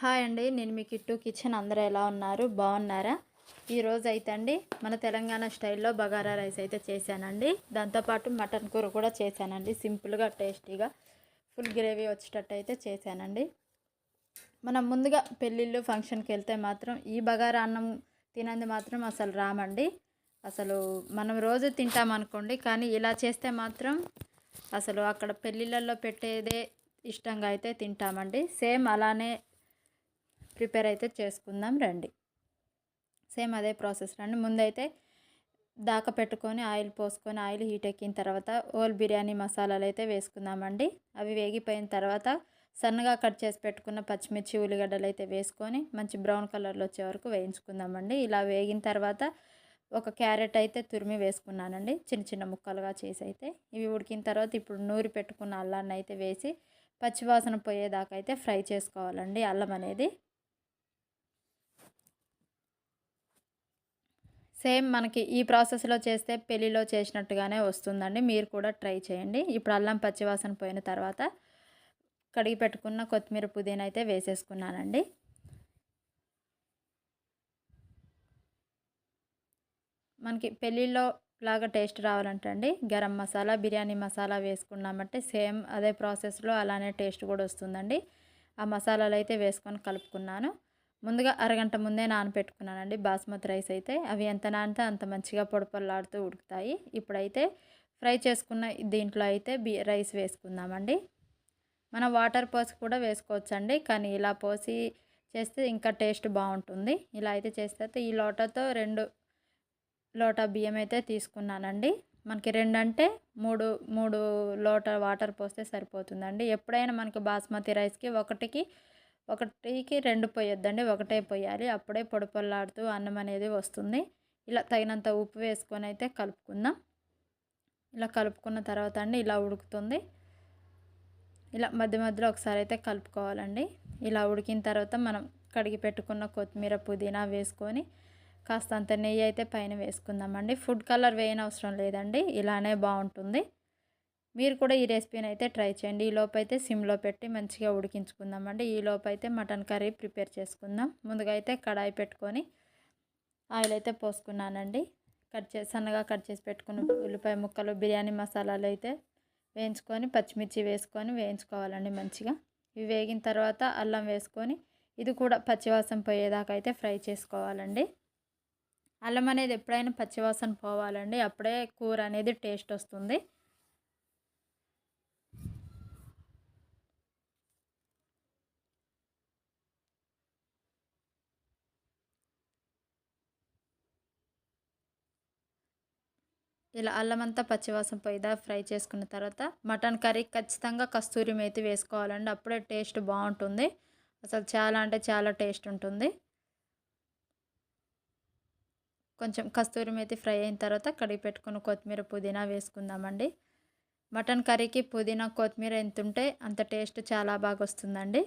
Hi అండి నేను మీ kit kitchen అందరూ ఎలా ఉన్నారు? బాగున్నారా? ఈరోజు అయితే అండి మన తెలంగాణ స్టైల్లో బగారా రైస్ అయితే చేశానండి. దాంతోపాటు మటన్ కూర కూడా చేశానండి సింపుల్గా టేస్టీగా ఫుల్ గ్రేవీ వచ్చేటట్టు అయితే చేశానండి. మనం ముందుగా పెళ్ళిళ్ళు ఫంక్షన్కి వెళ్తే మాత్రం ఈ బగారా అన్నం తినంది మాత్రం అసలు రామండి. అసలు మనం రోజు తింటామనుకోండి కానీ ఇలా చేస్తే మాత్రం అసలు అక్కడ పెళ్ళిళ్ళల్లో పెట్టేదే ఇష్టంగా అయితే తింటామండి. సేమ్ అలానే ప్రిపేర్ అయితే చేసుకుందాం రండి. సేమ్ అదే ప్రాసెస్ రండి. ముందైతే దాకా పెట్టుకొని ఆయిల్ పోసుకొని ఆయిల్ హీట్ ఎక్కిన తర్వాత ఓల్ బిర్యానీ మసాలాలు అయితే వేసుకుందామండి. అవి వేగిపోయిన తర్వాత సన్నగా కట్ చేసి పెట్టుకున్న పచ్చిమిర్చి ఉల్లిగడ్డలు అయితే వేసుకొని మంచి బ్రౌన్ కలర్లో వచ్చే వరకు వేయించుకుందామండి. ఇలా వేగిన తర్వాత ఒక క్యారెట్ అయితే తురిమి వేసుకున్నానండి. చిన్న చిన్న ముక్కలుగా చేసి అయితే. ఇవి ఉడికిన తర్వాత ఇప్పుడు నూరి పెట్టుకున్న అల్లాన్ని అయితే వేసి పచ్చివాసన పోయేదాకా అయితే ఫ్రై చేసుకోవాలండి అల్లం అనేది. సేమ్ మనకి ఈ ప్రాసెస్లో చేస్తే పెళ్ళిలో చేసినట్టుగానే వస్తుందండి. మీరు కూడా ట్రై చేయండి. ఇప్పుడు అల్లం పచ్చివాసన పోయిన తర్వాత కడిగి పెట్టుకున్న కొత్తిమీర పుదీనా అయితే వేసేసుకున్నానండి. మనకి పెళ్ళిలో లాగా టేస్ట్ రావాలంటే అండి గరం మసాలా బిర్యానీ మసాలా వేసుకున్నామంటే సేమ్ అదే ప్రాసెస్లో అలానే టేస్ట్ కూడా వస్తుందండి. ఆ మసాలాలు అయితే వేసుకొని కలుపుకున్నాను. ముందుగా అరగంట ముందే నానపెట్టుకున్నానండి. బాస్మతి రైస్ అయితే అవి ఎంత నానితే అంత మంచిగా పొడపల్లాడుతూ ఉడుకుతాయి. ఇప్పుడైతే ఫ్రై చేసుకున్న దీంట్లో అయితే బి రైస్ వేసుకుందామండి. మనం వాటర్ పోసి కూడా వేసుకోవచ్చండి. కానీ ఇలా పోసి చేస్తే ఇంకా టేస్ట్ బాగుంటుంది. ఇలా అయితే చేస్తే ఈ లోటతో రెండు లోటా బియ్యం అయితే తీసుకున్నానండి. మనకి రెండు అంటే మూడు మూడు లోట వాటర్ పోస్తే సరిపోతుందండి. ఎప్పుడైనా మనకి బాస్మతి రైస్కి ఒకటికి ఒకటికి రెండు పోయొద్దండి ఒకటే పోయాలి. అప్పుడే పొడపల్లాడుతూ అన్నం అనేది వస్తుంది. ఇలా తగినంత ఉప్పు వేసుకొని అయితే కలుపుకుందాం. ఇలా కలుపుకున్న తర్వాత అండి ఇలా ఉడుకుతుంది. ఇలా మధ్య మధ్యలో ఒకసారి అయితే కలుపుకోవాలండి. ఇలా ఉడికిన తర్వాత మనం కడిగి పెట్టుకున్న కొత్తిమీర పుదీనా వేసుకొని కాస్తంత నెయ్యి అయితే పైన వేసుకుందామండి. ఫుడ్ కలర్ వేయని అవసరం లేదండి. ఇలానే బాగుంటుంది. మీరు కూడా ఈ రెసిపీని అయితే ట్రై చేయండి. ఈ లోపైతే సిమ్లో పెట్టి మంచిగా ఉడికించుకుందామండి. ఈ లోపైతే అయితే మటన్ కర్రీ ప్రిపేర్ చేసుకుందాం. ముందుగా అయితే కడాయి పెట్టుకొని ఆయిల్ అయితే పోసుకున్నానండి. కట్ చేసి సన్నగా కట్ చేసి పెట్టుకున్న ఉల్లిపాయ ముక్కలు బిర్యానీ మసాలాలు అయితే వేయించుకొని పచ్చిమిర్చి వేసుకొని వేయించుకోవాలండి మంచిగా. ఇవి వేగిన తర్వాత అల్లం వేసుకొని ఇది కూడా పచ్చివాసన పోయేదాకా అయితే ఫ్రై చేసుకోవాలండి. అల్లం అనేది ఎప్పుడైనా పచ్చివాసన పోవాలండి. అప్పుడే కూర అనేది టేస్ట్ వస్తుంది. ఇలా అల్లం అంతా పచ్చివాసన పోయిదా? ఫ్రై చేసుకున్న తర్వాత మటన్ కర్రీ ఖచ్చితంగా కస్తూరి మేతి వేసుకోవాలండి. అప్పుడే టేస్ట్ బాగుంటుంది. అసలు చాలా అంటే చాలా టేస్ట్ ఉంటుంది. కొంచెం కస్తూరి మేతి ఫ్రై అయిన తర్వాత కడిగి పెట్టుకున్న కొత్తిమీర పుదీనా వేసుకుందామండి. మటన్ కర్రీకి పుదీనా కొత్తిమీర ఎంత ఉంటే అంత టేస్ట్ చాలా బాగా వస్తుందండి.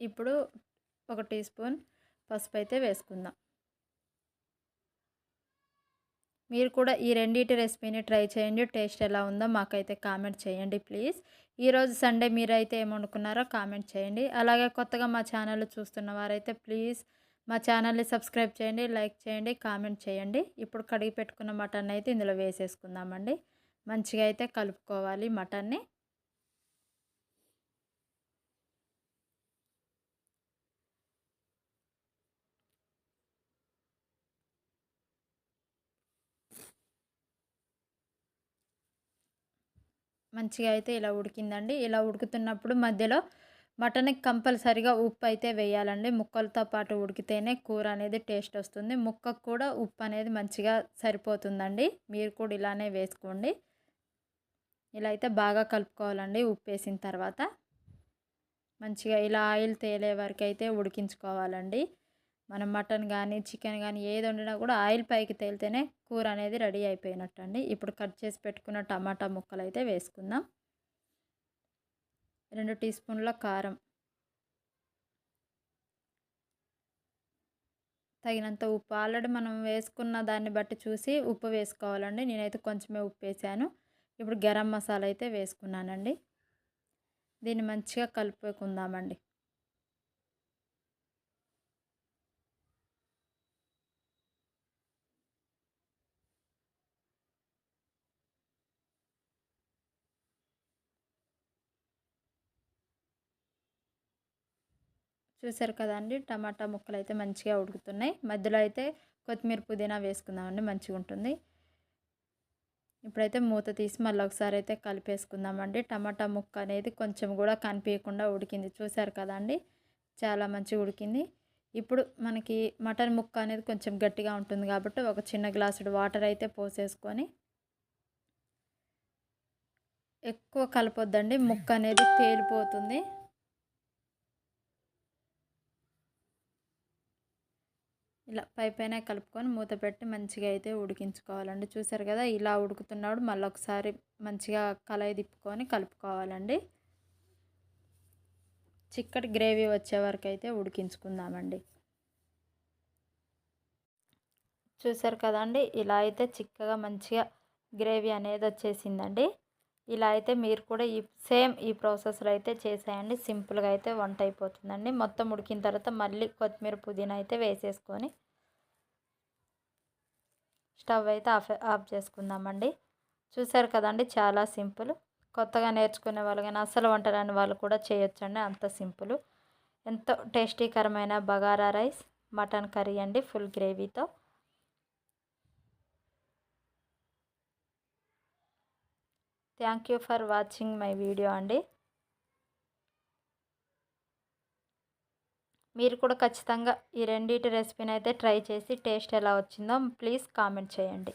ఇప్పుడు ఒక టీ స్పూన్ పసుపు అయితే వేసుకుందాం. మీరు కూడా ఈ రెండింటి రెసిపీని ట్రై చేయండి టేస్ట్ ఎలా ఉందో మాకైతే కామెంట్ చేయండి ప్లీజ్. ఈరోజు సండే మీరైతే ఏమనుకున్నారో కామెంట్ చేయండి. అలాగే కొత్తగా మా ఛానల్ చూస్తున్న వారైతే ప్లీజ్ మా ఛానల్ని సబ్స్క్రైబ్ చేయండి లైక్ చేయండి కామెంట్ చేయండి. ఇప్పుడు కడిగి పెట్టుకున్న మటన్ అయితే ఇందులో వేసేసుకుందామండి. మంచిగా అయితే కలుపుకోవాలి మటన్ని. మంచిగా అయితే ఇలా ఉడికిందండి. ఇలా ఉడుకుతున్నప్పుడు మధ్యలో మటన్కి కంపల్సరిగా ఉప్పు అయితే వేయాలండి. ముక్కలతో పాటు ఉడికితేనే కూర అనేది టేస్ట్ వస్తుంది. ముక్కకు కూడా ఉప్పు అనేది మంచిగా సరిపోతుందండి. మీరు కూడా ఇలానే వేసుకోండి. ఇలా అయితే బాగా కలుపుకోవాలండి ఉప్పు వేసిన తర్వాత. మంచిగా ఇలా ఆయిల్ తేలే వరకు అయితే ఉడికించుకోవాలండి. మనం మటన్ కానీ చికెన్ కానీ ఏది వండినా కూడా ఆయిల్ పైకి తేలితేనే కూర అనేది రెడీ అయిపోయినట్టు అండి ఇప్పుడు కట్ చేసి పెట్టుకున్న టమాటా ముక్కలు అయితే వేసుకుందాం. రెండు టీ స్పూన్ల కారం. తగినంత ఉప్పు. ఆల్రెడీ మనం వేసుకున్న దాన్ని బట్టి చూసి ఉప్పు వేసుకోవాలండి. నేనైతే కొంచెమే ఉప్పు వేసాను. ఇప్పుడు గరం మసాలా అయితే వేసుకున్నానండి. దీన్ని మంచిగా కలుపుకుందామండి. చూసారు కదండి టమాటా ముక్కలు అయితే మంచిగా ఉడుకుతున్నాయి. మధ్యలో అయితే కొత్తిమీర పుదీనా వేసుకుందామండి మంచిగా ఉంటుంది. ఇప్పుడైతే మూత తీసి మళ్ళీ ఒకసారి అయితే కలిపేసుకుందామండి. టమాటా ముక్క అనేది కొంచెం కూడా కనిపించకుండా ఉడికింది. చూసారు కదండి చాలా మంచిగా ఉడికింది. ఇప్పుడు మనకి మటన్ ముక్క అనేది కొంచెం గట్టిగా ఉంటుంది కాబట్టి ఒక చిన్న గ్లాసుడు వాటర్ అయితే పోసేసుకొని ఎక్కువ కలపొద్దండి. ముక్క అనేది తేలిపోతుంది. ఇలా పై పైన కలుపుకొని మూత పెట్టి మంచిగా అయితే ఉడికించుకోవాలండి. చూసారు కదా ఇలా ఉడుకుతున్నప్పుడు మళ్ళీ ఒకసారి మంచిగా కలయి తిప్పుకొని కలుపుకోవాలండి. చిక్కటి గ్రేవీ వచ్చే వరకు అయితే ఉడికించుకుందామండి. చూసారు కదండి ఇలా అయితే చిక్కగా మంచిగా గ్రేవీ అనేది వచ్చేసిందండి. ఇలా అయితే మీరు కూడా ఈ సేమ్ ఈ ప్రాసెస్లో అయితే చేసేయండి. సింపుల్గా అయితే వంట అయిపోతుందండి. మొత్తం ఉడికిన తర్వాత మళ్ళీ కొత్తిమీర పుదీనా అయితే వేసేసుకొని స్టవ్ అయితే ఆఫ్ ఆఫ్ చేసుకుందామండి. చూసారు కదండి చాలా సింపుల్. కొత్తగా నేర్చుకునే వాళ్ళు కానీ అసలు వంట రాని వాళ్ళు కూడా చేయొచ్చండి. అంత సింపుల్. ఎంతో టేస్టీకరమైన బగారా రైస్ మటన్ కర్రీ అండి full గ్రేవీతో. Thank you for watching my video అండి. మీరు కూడా ఖచ్చితంగా ఈ రెండింటి రెసిపీని అయితే ట్రై చేసి టేస్ట్ ఎలా వచ్చిందో ప్లీజ్ కామెంట్ చేయండి.